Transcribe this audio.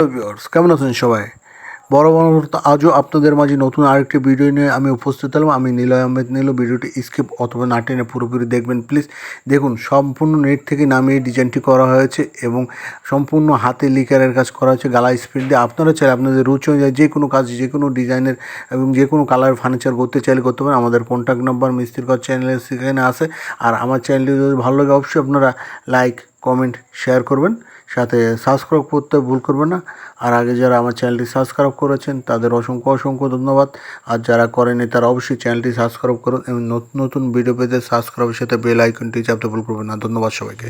Viewers কেমন আছেন সবাই? বড় বড় আজও আপনাদের মাঝে নতুন আরেকটি ভিডিও নিয়ে আমি উপস্থিত হলাম। আমি নিলয় আহমেদ নিল, ভিডিওটি স্কিপ অথবা না টেনে পুরোপুরি দেখবেন প্লিজ দেখুন, সম্পূর্ণ নেট থেকে নামিয়ে ডিজাইনটি করা হয়েছে এবং সম্পূর্ণ হাতে লিকারের কাজ করা হয়েছে গালা স্পিড দিয়ে। আপনারা চাইলে আপনাদের রুচি অনুযায়ী যে কোনো কাজ, যে কোনো ডিজাইনের এবং যে কোনো কালার ফার্নিচার করতে চাইলে করতে পারেন। আমাদের কন্ট্যাক্ট নাম্বার মিস্ত্রির কাজ চ্যানেলের সেখানে আছে। আর আমার চ্যানেলটি যদি ভালো লাগে, অবশ্যই আপনারা লাইক কমেন্ট শেয়ার করবেন। সাথে সাবস্ক্রাইব করতে ভুল করবেন না। আর আগে যারা আমার চ্যানেলটি সাবস্ক্রাইব করেছেন, তাদের অসংখ্য অসংখ্য ধন্যবাদ। আর যারা করেনি তারা অবশ্যই চ্যানেলটি সাবস্ক্রাইব করুন এবং নতুন নতুন ভিডিও পেতে সাবস্ক্রাইবের সাথে বেল আইকনটি চাপতে ভুল করবেন না। ধন্যবাদ সবাইকে।